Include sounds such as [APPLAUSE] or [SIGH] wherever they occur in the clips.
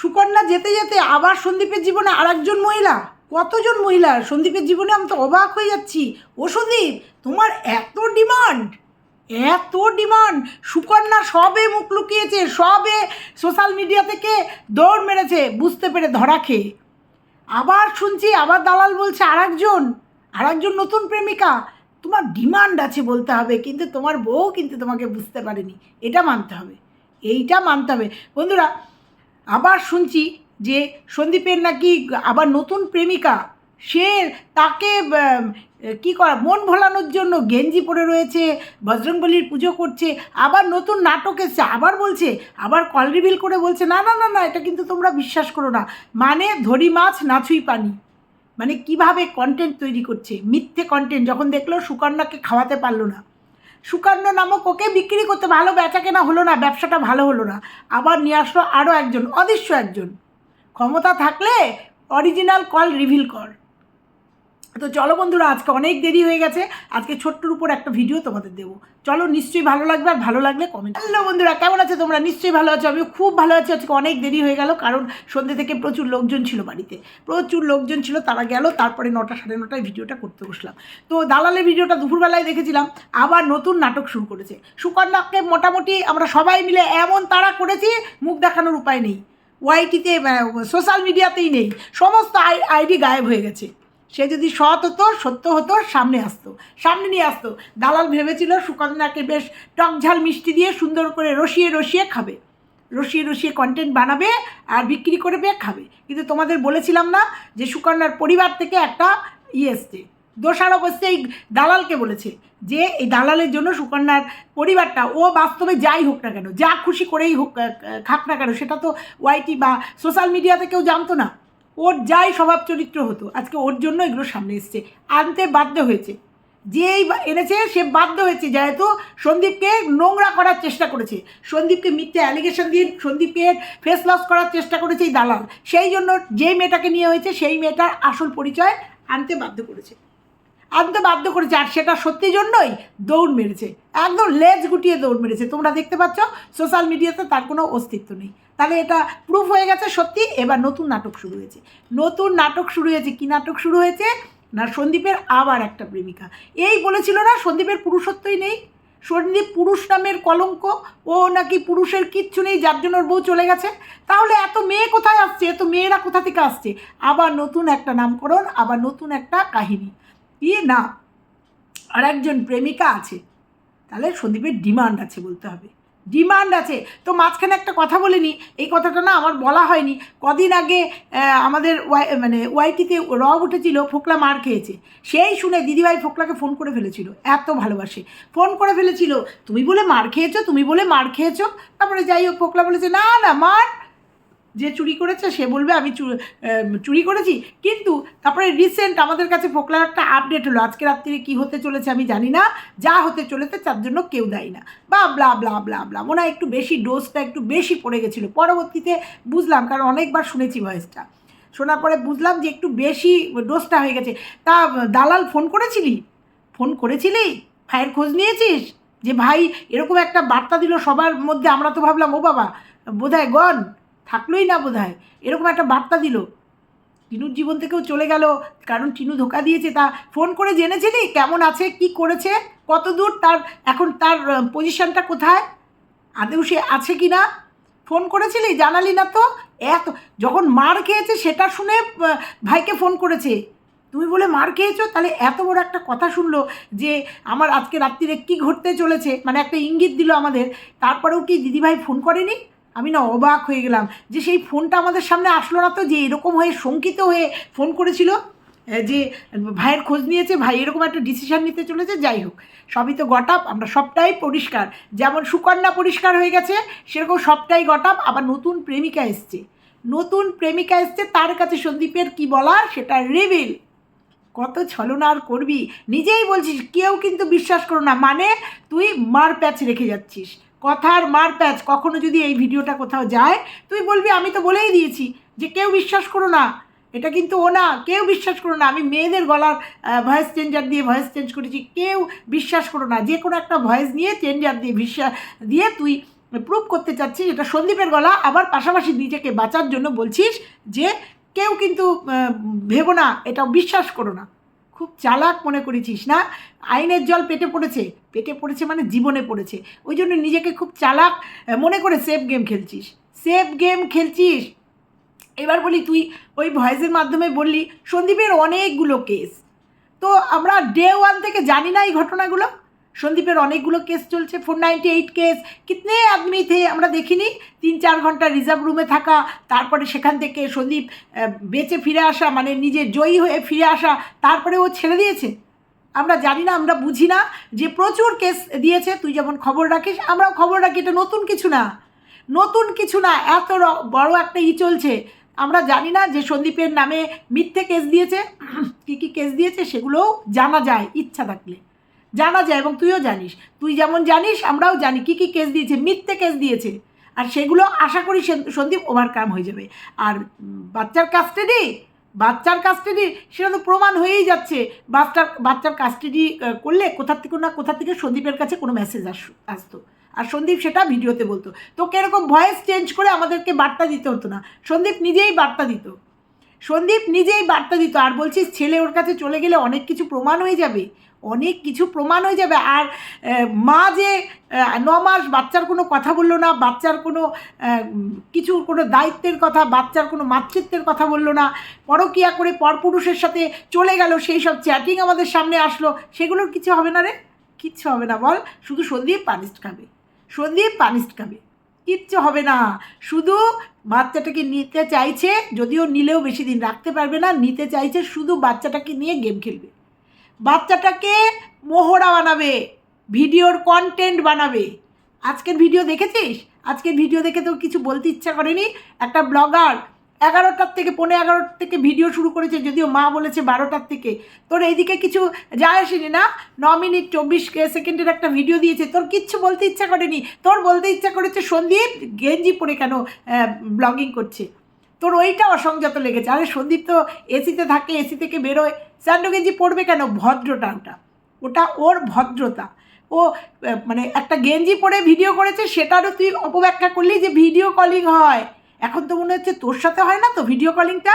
সুকন্যা যেতে যেতে আবার সন্দীপের জীবনে আরেকজন মহিলা। কতজন মহিলা? সন্দীপের জীবনে আমি তো অবাক হয়ে যাচ্ছি। ও সন্দীপ, তোমার এত ডিমান্ড এত ডিমান্ড। সুকন্যা সবে মুখ লুকিয়েছে, সবে সোশ্যাল মিডিয়া থেকে দৌড় মেরেছে, বুঝতে পেরে ধরা খেয়ে। আবার শুনছি, আবার দালাল বলছে আরেকজন আরেকজন নতুন প্রেমিকা। তোমার ডিমান্ড আছে বলতে হবে, কিন্তু তোমার বউ কিন্তু তোমাকে বুঝতে পারেনি। এটা মানতে হবে, এইটা মানতে হবে। বন্ধুরা আবার শুনছি যে সন্দীপের নাকি আবার নতুন প্রেমিকা। সে তাকে কি করা, মন ভোলানোর জন্য গেঞ্জি পরে রয়েছে, বজরংবলির পুজো করছে, আবার নতুন নাটক এসছে, আবার বলছে, আবার কল রিভিল করে বলছে, না না না না, এটা কিন্তু তোমরা বিশ্বাস করো না। মানে ধরি মাছ নাছুই পানি। মানে কীভাবে কন্টেন্ট তৈরি করছে? মিথ্যে কন্টেন্ট যখন দেখল সুকন্যাকে খাওয়াতে পারল না। সুকন্য নামক ওকে বিক্রি করতে ভালো বেচা কেনা হলো না, ব্যবসাটা ভালো হলো না। আবার নিয়ে আসলো আরও একজন, অদৃশ্য একজন। ক্ষমতা থাকলে অরিজিনাল কল রিভিল কর। তো চলো বন্ধুরা, আজকে অনেক দেরি হয়ে গেছে। আজকে ছোট্টর উপর একটা ভিডিও তোমাদের দেবো। চলো, নিশ্চয়ই ভালো লাগবে আর ভালো লাগলে কমেন্ট হ্যালো বন্ধুরা, কেমন আছে তোমরা? নিশ্চয়ই ভালো আছো। আমিও খুব ভালো আছি। আজকে অনেক দেরি হয়ে গেল, কারণ সন্ধ্যে থেকে প্রচুর লোকজন ছিল বাড়িতে। প্রচুর লোকজন ছিল, তারা গেল, তারপরে নটা, সাড়ে নটায় ভিডিওটা করতে বসলাম। তো দালালের ভিডিওটা দুপুরবেলায় দেখেছিলাম, আবার নতুন নাটক শুরু করেছে। সুকন্যাকে মোটামুটি আমরা সবাই মিলে এমন তারা করেছি, মুখ দেখানোর উপায় নেই। ওয়াইটিতে সোশ্যাল মিডিয়াতেই নেই। সমস্ত আই, আইডি গায়েব হয়ে গেছে। সে যদি সৎ হতো, সত্য হতো, সামনে আসতো। সামনে নিয়ে আসতো। দালাল ভেবেছিল সুকন্যাকে বেশ টকঝাল মিষ্টি দিয়ে সুন্দর করে রসিয়ে রসিয়ে খাবে। রসিয়ে রসিয়ে কন্টেন্ট বানাবে আর বিক্রি করে করবে, খাবে। কিন্তু তোমাদের বলেছিলাম না যে সুকন্যার পরিবার থেকে একটা ইয়ে এসছে। দোষারোপ এসছে এই দালালকে বলেছে যে এই দালালের জন্য সুকন্যার পরিবারটা, ও বাস্তবে যাই হোক না কেন, যা খুশি করেই হোক খাক না কেন, সেটা তো ওয়াইটি বা সোশ্যাল মিডিয়াতে কেউ জানতো না। ওর যাই স্বভাব চরিত্র হতো, আজকে ওর জন্য এগুলো সামনে এসছে, আনতে বাধ্য হয়েছে। যেই এনেছে, সে বাধ্য হয়েছে, যেহেতু সন্দীপকে নোংরা করার চেষ্টা করেছে। সন্দীপকে মিথ্যে অ্যালিগেশন দিয়ে সন্দীপকে ফেস লস করার চেষ্টা করেছে এই দালাল। সেই জন্য যে মেয়েটাকে নিয়ে হয়েছে, সেই মেয়েটার আসল পরিচয় আনতে বাধ্য করেছে। আনতে বাধ্য করেছে, আর সেটা সত্যি জন্যই দৌড় মেরেছে। একদম লেজ গুটিয়ে দৌড় মেরেছে। তোমরা দেখতে পাচ্ছ সোশ্যাল মিডিয়াতে তার কোনো অস্তিত্ব নেই। তাহলে এটা প্রুফ হয়ে গেছে সত্যি। এবার নতুন নাটক শুরু হয়েছে। নতুন নাটক শুরু হয়েছে। কী নাটক শুরু হয়েছে? না, সন্দীপের আবার একটা প্রেমিকা। এই বলেছিল না, সন্দীপের পুরুষত্বই নেই। সন্দীপ পুরুষ নামের কলঙ্ক। ও নাকি পুরুষের কিচ্ছু নেই, যার জন্য ওর বউ চলে গেছে। তাহলে এত মেয়ে কোথায় আসছে? এত মেয়েরা কোথা থেকে আসছে? আবার নতুন একটা নামকরণ, আবার নতুন একটা কাহিনী। কি না? আর একজন প্রেমিকা আছে। তাহলে সন্দীপের ডিমান্ড আছে বলতে হবে। ডিমান্ড আছে। তো মাঝখানে একটা কথা বলিনি, এই কথাটা না আমার বলা হয়নি। কদিন আগে আমাদের ওয়াই মানে ওয়াইটিতে রব উঠেছিল, ফোকলা মার খেয়েছে। সেই শুনে দিদিভাই ফোকলাকে ফোন করে ফেলেছিল, এত ভালোবাসে। ফোন করে ফেলেছিল, তুমি বলে মার খেয়েছো, তুমি বলে মার খেয়েছো? তারপরে যাই হোক, ফোকলা বলেছে, না না, মার যে চুরি করেছে সে বলবে, আমি চুরি করেছি। কিন্তু তারপরে রিসেন্ট আমাদের কাছে ফোকলার একটা আপডেট হলো, আজকে রাত্রিরে কী হতে চলেছে আমি জানি না, যা হতে চলেছে তার জন্য কেউ দেয় না। বা ব্লা ব্লা ব্লা ব্লা মনে হয় একটু বেশি ডোজটা একটু বেশি পড়ে গেছিল। পরবর্তীতে বুঝলাম, কারণ অনেকবার শুনেছি ভয়েসটা শোনার পরে বুঝলাম যে একটু বেশি ডোজটা হয়ে গেছে। তা, দালাল ফোন করেছিলি? ফোন করেছিলি? ভাইয়ের খোঁজ নিয়েছিস? যে ভাই এরকম একটা বার্তা দিল সবার মধ্যে, আমরা তো ভাবলাম, ও বাবা, বোধহয় গন থাকলোই না বোধহয়। এরকম একটা বার্তা দিল। টিনুর জীবন থেকেও চলে গেল। কারণ টিনু ধোকা দিয়েছে, তা ফোন করে জেনেছিলি? কেমন আছে? কি করেছে? কত দূর তার এখন তার পজিশনটা কোথায়? আদেও সে আছে কি না ফোন করেছিলি? জানালি না তো? এত, যখন মার খেয়েছে, সেটা শুনে ভাইকে ফোন করেছে। তুমি বলে, মার খেয়েছো? তাহলে এত বড় একটা কথা শুনলো যে, আমার আজকে রাত্রিরে কী ঘটতে চলেছে? মানে একটা ইঙ্গিত দিল আমাদের। তারপরেও কি দিদিভাই ফোন করেনি? আমি না অবাক হয়ে গেলাম যে সেই ফোনটা আমাদের সামনে আসলো না তো, যে এরকম হয়ে, শঙ্কিত হয়ে ফোন করেছিল। যে ভাইয়ের খোঁজ নিয়েছে, ভাই এরকম একটা ডিসিশন নিতে চলেছে, যাই হোক। সবই তো গটাপ আমরা সবটাই পরিষ্কার। যেমন সুকন্যা পরিষ্কার হয়ে গেছে, সেরকম সবটাই গটাপ আবার নতুন প্রেমিকা এসছে। নতুন প্রেমিকা এসছে, তার কাছে সন্দীপের কি বলার, সেটা রিভিল কত ছলনা আর করবি? নিজেই বলছিস, কেউ কিন্তু বিশ্বাস করো না। মানে তুই মার প্যাচ রেখে যাচ্ছিস। কথার মার প্যাচ কখনো যদি এই ভিডিওটা কোথাও যায় তুই বলবি, আমি তো বলেই দিয়েছি যে কেউ বিশ্বাস করো না। এটা কিন্তু ও না, কেউ বিশ্বাস করো না। আমি মেয়েদের গলার ভয়েস চেঞ্জার দিয়ে ভয়েস চেঞ্জ করেছি, কেউ বিশ্বাস করো না। যে কোনো একটা ভয়েস নিয়ে চেঞ্জার দিয়ে বিশ্বাস, দিয়ে তুই প্রুভ করতে চাচ্ছিস এটা সন্দীপের গলা, আবার পাশাপাশি নিজেকে বাঁচার জন্য বলছিস যে কেউ কিন্তু ভেবো না এটা বিশ্বাস করো না। খুব চালাক মনে করেছিস, না? আইনের জল পেটে পড়েছে পেটে পড়েছে মানে জীবনে পড়েছে। ওই জন্য নিজেকে খুব চালাক মনে করে সেফ গেম খেলছিস। সেফ গেম খেলছিস। এবার বলি তুই ওই ভয়েসের মাধ্যমে বললি, সন্দীপের অনেকগুলো কেস তো আমরা ডে ওয়ান থেকে জানি না এই ঘটনাগুলো। সন্দীপের অনেকগুলো কেস চলছে ফোর নাইনটি এইট কেস কিতনে আদমি থে, আমরা দেখিনি। তিন চার ঘণ্টা রিজার্ভ রুমে থাকা, তারপরে সেখান থেকে সন্দীপ বেঁচে ফিরে আসা মানে নিজে জয়ী হয়ে ফিরে আসা, তারপরে ও ছেড়ে দিয়েছে। আমরা জানি না, আমরা বুঝি না যে প্রচুর কেস দিয়েছে। তুই যেমন খবর রাখিস, আমরাও খবর রাখি। এটা নতুন কিছু না। নতুন কিছু না, এত বড় একটা ই চলছে। আমরা জানি না যে সন্দীপের নামে মিথ্যে কেস দিয়েছে। কী কী কেস দিয়েছে, সেগুলোও জানা যায়, ইচ্ছা থাকলে। জানা যায় এবং তুইও জানিস। তুই যেমন জানিস, আমরাও জানি কী কী কেস দিয়েছে, মিথ্যে কেস দিয়েছে। আর সেগুলো আশা করি সন্দীপ ওভারকাম হয়ে যাবে। আর বাচ্চার কাস্টাডি বাচ্চার কাস্টাডি সেটা তো প্রমাণ হয়েই যাচ্ছে। বাচ্চার বাচ্চার কাস্টাডি করলে কোথা থেকে না কোথা থেকে সন্দীপের কাছে কোনো মেসেজ আস আসতো। আর সন্দীপ সেটা ভিডিওতে বলতো। তোকে এরকম ভয়েস চেঞ্জ করে আমাদেরকে বার্তা দিতে হতো না। সন্দীপ নিজেই বার্তা দিত। সন্দীপ নিজেই বার্তা দিত। আর বলছিস, ছেলে ওর কাছে চলে গেলে অনেক কিছু প্রমাণ হয়ে যাবে। অনেক কিছু প্রমাণ হয়ে যাবে। আর মা যে ন মাস বাচ্চার কোনো কথা বলল না, বাচ্চার কোনো কিছু কোনো দায়িত্বের কথা, বাচ্চার কোনো মাতৃত্বের কথা বলল না, পরকিয়া করে পরপুরুষের সাথে চলে গেল, সেই সব চ্যাটিং আমাদের সামনে আসলো, সেগুলোর কিছু হবে না রে? কিচ্ছু হবে না, বল। শুধু সন্দীপ পানিশ খাবে। সন্দীপ পানিশ খাবে। কিচ্ছু হবে না। শুধু বাচ্চাটাকে নিতে চাইছে, যদিও নিলেও বেশি দিন রাখতে পারবে না, নিতে চাইছে শুধু বাচ্চাটাকে নিয়ে গেম খেলবে। বাচ্চাটাকে মোহরা বানাবে, ভিডিওর কন্টেন্ট বানাবে। আজকের ভিডিও দেখেছিস? আজকের ভিডিও দেখে তোর কিছু বলতে ইচ্ছা করেনি? একটা ব্লগার এগারোটার থেকে, পৌনে এগারোটার থেকে ভিডিও শুরু করেছে, যদিও মা বলেছে বারোটার থেকে। তোর এইদিকে কিছু যায় আসেনি না? ন মিনিট চব্বিশ সেকেন্ডের একটা ভিডিও দিয়েছে। তোর কিচ্ছু বলতে ইচ্ছা করেনি। তোর বলতে ইচ্ছা করেছে সন্দীপ গেঞ্জি পরে কেন ব্লগিং করছে? তোর ওইটা অসংযত লেগেছে। আরে সন্দীপ তো এসিতে থাকে এসি থেকে বেরোয়। স্যান্ডো গেঞ্জি পরবে কেন? ভদ্রটা ওটা। ওটা ওর ভদ্রতা। ও মানে একটা গেঞ্জি পরে ভিডিও করেছে, সেটারও তুই অপব্যাখ্যা করলি যে ভিডিও কলিং হয়। এখন তো মনে হচ্ছে তোর সাথে হয় না তো ভিডিও কলিংটা?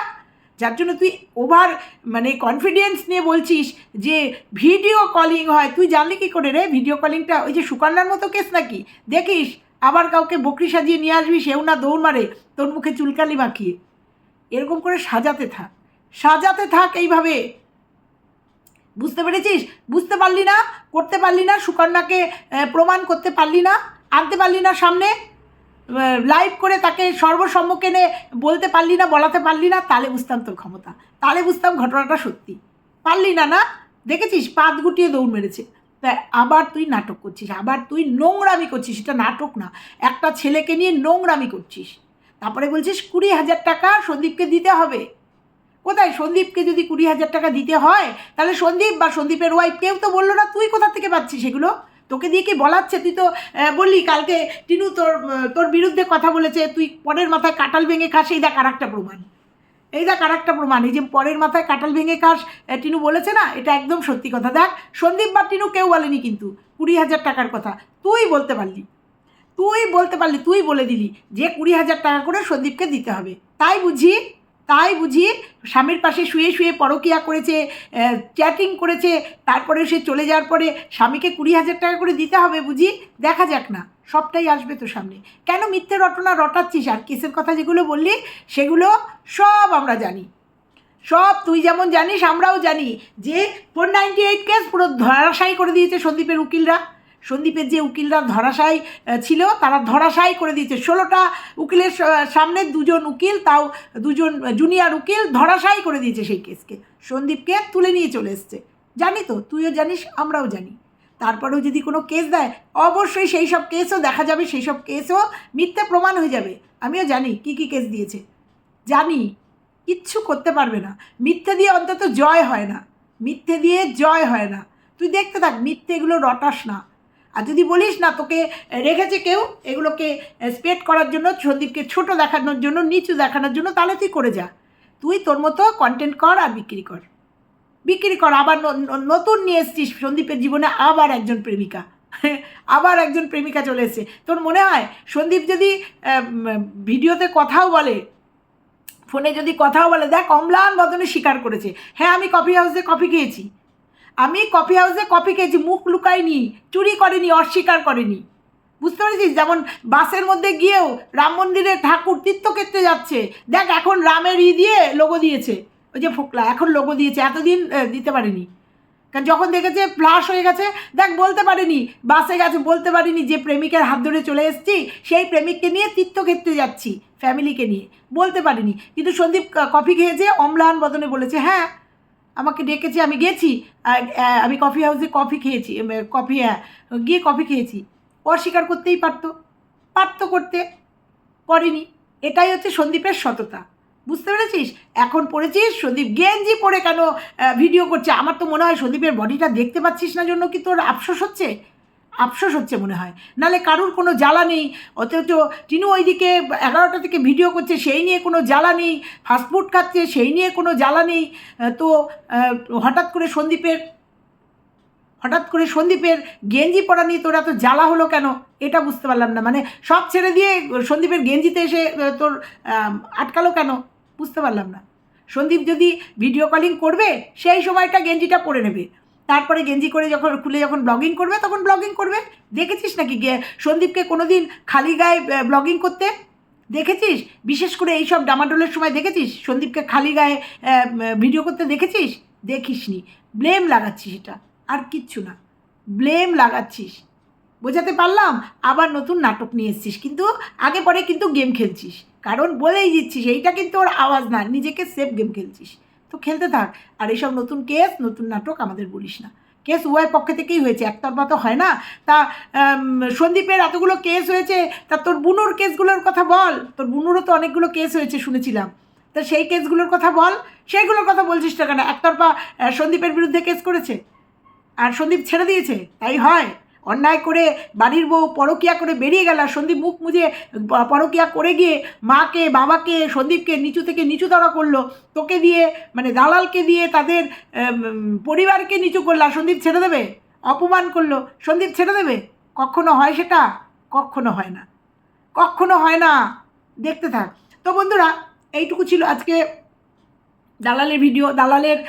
যার জন্য তুই ওভার মানে কনফিডেন্স নিয়ে বলছিস যে ভিডিও কলিং হয়। তুই জানলি কি করে রে? ভিডিও কলিংটা, ওই যে সুকন্যার মতো কেস নাকি? দেখিস? আবার কাউকে বকরি সাজিয়ে নিয়ে আসবি, সেও না দৌড় মারে, তোর মুখে চুলকালি মাখিয়ে এরকম করে সাজাতে থাক। সাজাতে থাক এইভাবে। বুঝতে পেরেছিস? বুঝতে পারলি না, করতে পারলি না, সুকন্যাকে প্রমাণ করতে পারলি না, আনতে পারলি না সামনে লাইভ করে তাকে সর্বসম্মুখে বলতে পারলি না, বলাতে পারলি না, তালে বুঝতাম তোর ক্ষমতা। তালে বুঝতাম ঘটনাটা সত্যি। পারলি না না? দেখেছিস? পাত গুটিয়ে দৌড় মেরেছে। তা আবার তুই নাটক করছিস, আবার তুই নোংরামি করছিস এটা নাটক না। একটা ছেলেকে নিয়ে নোংরামি করছিস। তারপরে বলছিস কুড়ি হাজার টাকা সন্দীপকে দিতে হবে। কোথায়? সন্দীপকে যদি কুড়ি হাজার টাকা দিতে হয়, তাহলে সন্দীপ বা সন্দীপের ওয়াইফ কেউ তো বলল না, তুই কোথা থেকে পাচ্ছিস সেগুলো তোকে দিয়ে কি বলাচ্ছে? তুই তো বললি কালকে টিনু তোর তোর বিরুদ্ধে কথা বলেছে, তুই পরের মাথায় কাটাল ভেঙে খাস, এই দেখ আর একটা প্রমাণ। এই দেখ আর একটা প্রমাণ এই যে পরের মাথায় কাটাল ভেঙে আহ, টিনু বলেছে না এটা একদম সত্যি কথা। দেখ সন্দীপ বা টিনু কেউ বলেনি কিন্তু কুড়ি হাজার টাকার কথা। তুই বলতে পারলি তুই বলতে পারলি তুই বলে দিলি যে কুড়ি হাজার টাকা করে সন্দীপকে দিতে হবে। তাই বুঝি তাই বুঝি স্বামীর পাশে শুয়ে শুয়ে পরকিয়া করেছে চ্যাটিং করেছে তারপরে সে চলে যাওয়ার পরে স্বামীকে কুড়ি হাজার টাকা করে দিতে হবে বুঝি দেখা যাক না। সবটাই আসবে তো সামনে। কেন মিথ্যে রটনা রটাচ্ছিস? আর কেসের কথা যেগুলো বললি, সেগুলো সব আমরা জানি। সব তুই যেমন জানিস, আমরাও জানি যে ফোর নাইনটি এইট কেস পুরো ধরাশায়ী করে দিয়েছে সন্দীপের উকিলরা। সন্দীপের যে উকিলরা ধরাশায়ী ছিল, তারা ধরাশায়ী করে দিয়েছে। ষোলোটা উকিলের সামনে দুজন উকিল, তাও দুজন জুনিয়র উকিল ধরাশায়ী করে দিয়েছে সেই কেসকে। সন্দীপকে তুলে নিয়ে চলে এসছে। জানি তো, তুইও জানিস, আমরাও জানি। তারপরেও যদি কোনো কেস দেয়, অবশ্যই সেই সব কেসও দেখা যাবে, সেই সব কেসও মিথ্যে প্রমাণ হয়ে যাবে। আমিও জানি কি কি কেস দিয়েছে। জানি, কিচ্ছু করতে পারবে না। মিথ্যে দিয়ে অন্তত জয় হয় না। মিথ্যে দিয়ে জয় হয় না। তুই দেখতে থাক, মিথ্যে এগুলো রটাস না। আর যদি বলিস না, তোকে রেখেছে কেউ, এগুলোকে স্পেড করার জন্য, সন্দীপকে ছোট দেখানোর জন্য, নিচু দেখানোর জন্য, তাহলে তুই করে যা। তুই তোর মতো কন্টেন্ট কর আর বিক্রি কর। বিক্রি কর, আবার নতুন নিয়ে এসছিস সন্দীপের জীবনে আবার একজন প্রেমিকা। [LAUGHS] আবার একজন প্রেমিকা চলে এসেছে। তোর মনে হয় সন্দীপ যদি ভিডিওতে কথাও বলে, ফোনে যদি কথাও বলে, দেখ অম্লান বদনে স্বীকার করেছে। হ্যাঁ আমি কফি হাউসে কফি খেয়েছি। আমি কফি হাউসে কফি খেয়েছি, মুখ লুকাইনি চুরি করেনি, অস্বীকার করেনি। বুঝতে পেরেছিস? যেমন বাসের মধ্যে গিয়েও রাম মন্দিরে ঠাকুর তীর্থক্ষেত্রে যাচ্ছে। দেখ, এখন রামের ই দিয়ে লোগো দিয়েছে। ওই যে ফোকলা, এখন লোগো দিয়েছে, এতদিন দিতে পারেনি। কারণ যখন দেখেছে ফ্লাশ হয়ে গেছে, দেখ, বলতে পারিনি বাসে গেছে, বলতে পারিনি যে প্রেমিকের হাত ধরে চলে এসেছি, সেই প্রেমিককে নিয়ে তীর্থক্ষেত্রে যাচ্ছি ফ্যামিলিকে নিয়ে। বলতে পারিনি। কিন্তু সন্দীপ কফি খেয়েছে, অম্লান বদনে বলেছে হ্যাঁ আমাকে ডেকেছে, আমি গেছি আমি কফি হাউসে কফি খেয়েছি কফি হ্যাঁ গিয়ে কফি খেয়েছি। অস্বীকার করতেই পারতো পারতো করতে, করেনি। এটাই হচ্ছে সন্দীপের সততা। বুঝতে পেরেছিস? এখন পড়েছিস? সন্দীপ গেঞ্জি পরে কেন ভিডিও করছে? আমার তো মনে হয় সন্দীপের বডিটা দেখতে পাচ্ছিস না জন্য কি তোর আফসোস হচ্ছে? আফসোস হচ্ছে মনে হয়। নালে কারুর কোনো জ্বালা নেই? অথচ টিনু ওইদিকে এগারোটা থেকে ভিডিও করছে, সেই নিয়ে কোনো জ্বালা নেই। ফাস্টফুড খাচ্ছে, সেই নিয়ে কোনো জ্বালা নেই। তো হঠাৎ করে সন্দীপের, হঠাৎ করে সন্দীপের গেঞ্জি পরা নিয়ে তোর এত জ্বালা হলো কেন? এটা বুঝতে পারলাম না। মানে সব ছেড়ে দিয়ে সন্দীপের গেঞ্জিতে এসে তোর আটকালো কেন? বুঝতে পারলাম না। সন্দীপ যদি ভিডিও কলিং করবে, সেই সময়টা গেঞ্জিটা পরে নেবে। তারপরে গেঞ্জি করে যখন খুলে যখন ব্লগিং করবে, তখন ব্লগিং করবে। দেখেছিস নাকি সন্দীপকে কোনোদিন খালি গায়ে ব্লগিং করতে? দেখেছিস? বিশেষ করে এইসব ডামাডোলের সময় দেখেছিস? সন্দীপকে খালি গায়ে ভিডিও করতে দেখেছিস? দেখিসনি। ব্লেম লাগাচ্ছিস এটা। আর কিচ্ছু না। ব্লেম লাগাচ্ছিস। বোঝাতে পারলাম? আবার নতুন নাটক নিয়ে এসছিস। কিন্তু আগে পরে কিন্তু গেম খেলছিস। কারণ বলেই দিচ্ছিস এইটা কিন্তু ওর আওয়াজ না, নিজেকে সেফ গেম খেলছিস। তো খেলতে থাক, আর এইসব নতুন কেস নতুন নাটক আমাদের বলিস না। কেস উভয় পক্ষে থেকেই হয়েছে, একতরফা তো হয় না। তা সন্দীপের এতগুলো কেস হয়েছে, তা তোর বুনুর কেসগুলোর কথা বল। তোর বুনুরও তো অনেকগুলো কেস হয়েছে, শুনেছিলাম। তা সেই কেসগুলোর কথা বল। সেইগুলোর কথা বলছিস না কেন? একতরফা সন্দীপের বিরুদ্ধে কেস করেছে। আর সন্দীপ ছেড়ে দিয়েছে, তাই হয়। অন্যায় করে বাড়ির বউ পরকিয়া করে বেরিয়ে গেল সন্দীপ মুখ মুজে পরকিয়া করে গিয়ে মাকে, বাবাকে, সন্দীপকে নিচু থেকে নিচু ধরা করল। তোকে দিয়ে মানে দালালকে দিয়ে তাদের পরিবারকে নিচু করল সন্দীপ ছেড়ে দেবে? অপমান করল। সন্দীপ ছেড়ে দেবে? কখনো হয় সেটা? কখনো হয় না। কখনো হয় না। দেখতে থাক। তো বন্ধুরা, এইটুকু ছিল আজকে দালালের ভিডিও, দালালের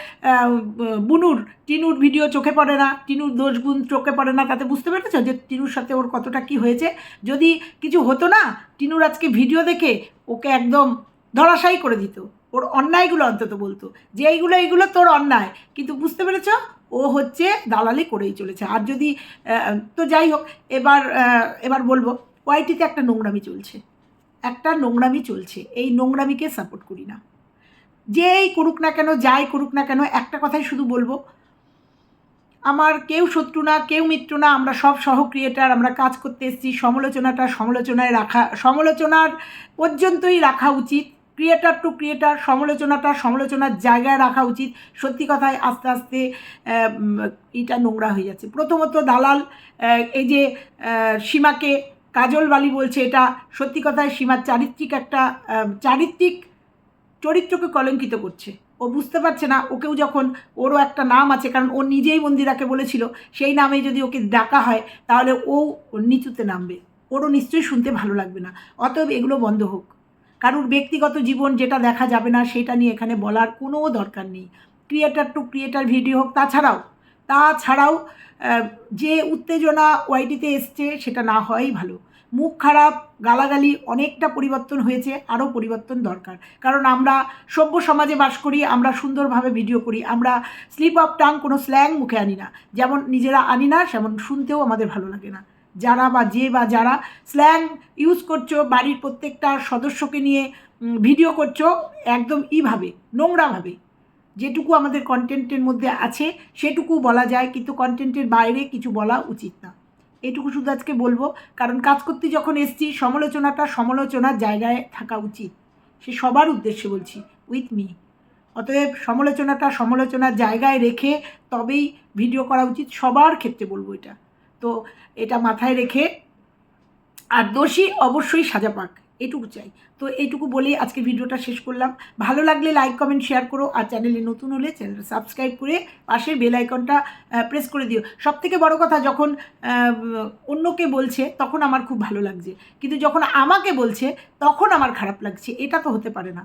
বুনুর টিনুর ভিডিও চোখে পড়ে না টিনুর দোষ গুণ চোখে পড়ে না, তাতে বুঝতে পেরেছ যে টিনুর সাথে ওর কতটা কি হয়েছে? যদি কিছু হতো না টিনুর আজকে ভিডিও দেখে ওকে একদম ধরাশায়ী করে দিত। ওর অন্যায়গুলো অন্তত বলতো। যে এইগুলো এইগুলো তোর অন্যায়। কিন্তু বুঝতে পেরেছ, ও হচ্ছে দালালি করেই চলেছে। আর যদি তো যাই হোক, এবার এবার বলব, ওয়াইটিতে একটা নোংরামি চলছে। একটা নোংরামি চলছে। এই নোংরামিকে সাপোর্ট করি না। যেই করুক না কেন, যাই করুক না কেন, একটা কথাই শুধু বলব। আমার কেউ শত্রু না, কেউ মিত্র না, আমরা সব সহ ক্রিয়েটার আমরা কাজ করতে এসেছি, সমালোচনাটা সমালোচনায় রাখা, সমালোচনার পর্যন্তই রাখা উচিত। ক্রিয়েটার টু ক্রিয়েটার সমালোচনাটা সমালোচনার জায়গায় রাখা উচিত। সত্যি কথায় আস্তে আস্তে এটা নোংরা হয়ে যাচ্ছে। প্রথমত দালাল এই যে সীমাকে কাজল বালি বলছে এটা, সত্যি কথায় সীমার চারিত্রিক একটা চারিত্রিক চরিত্রকে কলঙ্কিত করছে। ও বুঝতে পারছে না, ওকেও যখন ওরও একটা নাম আছে, কারণ ও নিজেই মন্দিরাকে বলেছিল, সেই নামে যদি ওকে ডাকা হয়, তাহলে ও নিচুতে নামবে। ওরও নিশ্চয়ই শুনতে ভালো লাগবে না। অতএব এগুলো বন্ধ হোক। কারুর ব্যক্তিগত জীবন যেটা দেখা যাবে না, সেটা নিয়ে এখানে বলার কোনো দরকার নেই। ক্রিয়েটার টু ক্রিয়েটার ভিডিও হোক, তাছাড়াও তাছাড়াও যে উত্তেজনা ওয়াইটিতে এসছে, সেটা না হওয়াই ভালো। মুখ খারাপ, গালাগালি অনেকটা পরিবর্তন হয়েছে, আরও পরিবর্তন দরকার। কারণ আমরা সভ্য সমাজে বাস করি, আমরা সুন্দরভাবে ভিডিও করি, আমরা স্লিপ অফ টাং কোনো স্ল্যাং মুখে আনি না। যেমন নিজেরা আনি না, সেমন শুনতেও আমাদের ভালো লাগে না। যারা বা যে বা যারা স্ল্যাং ইউজ করছ, বাড়ির প্রত্যেকটা সদস্যকে নিয়ে ভিডিও করছ, একদম ইভাবে নোংরাভাবে যেটুকু আমাদের কন্টেন্টের মধ্যে আছে, সেটুকু বলা যায়, কিন্তু কন্টেন্টের বাইরে কিছু বলা উচিত না। এটুকু শুধু আজকে বলব, কারণ কাজ করতে যখন এসছি, সমালোচনাটা সমালোচনার জায়গায় থাকা উচিত। সে সবার উদ্দেশ্যে বলছি উইথ মি অতএব সমালোচনাটা সমালোচনার জায়গায় রেখে তবেই ভিডিও করা উচিত, সবার ক্ষেত্রে বলব এটা। তো এটা মাথায় রেখে আর দোষী অবশ্যই সাজা পাক। এটুকু চাই। তো এইটুকু বলেই আজকে ভিডিওটা শেষ করলাম। ভালো লাগলে লাইক কমেন্ট শেয়ার করো আর চ্যানেলে নতুন হলে চ্যানেলটা সাবস্ক্রাইব করে পাশের বেল আইকনটা প্রেস করে দিও। সব থেকে বড় কথা যখন অন্যকে বলছে তখন আমার খুব ভালো লাগছে। কিন্তু যখন আমাকে বলছে তখন আমার খারাপ লাগছে। এটা তো হতে পারে না।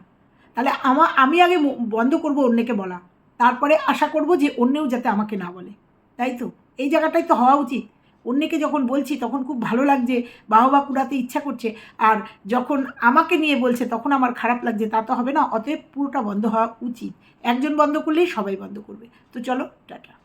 তাহলে আমা, আমি আগে বন্ধ করব অন্যকে বলা। তারপরে আশা করব যে অন্যেও যাতে আমাকে না বলে। তাই তো? এই জায়গাটাই তো হওয়া উচিত। অন্যকে যখন বলছি, তখন খুব ভালো লাগছে, বাহবা কুড়াতে ইচ্ছা করছে। আর যখন আমাকে নিয়ে বলছে, তখন আমার খারাপ লাগছে, তা তো হবে না, অতএব পুরোটা বন্ধ হওয়া উচিত। একজন বন্ধ করলেই সবাই বন্ধ করবে। তো চলো, টাটা।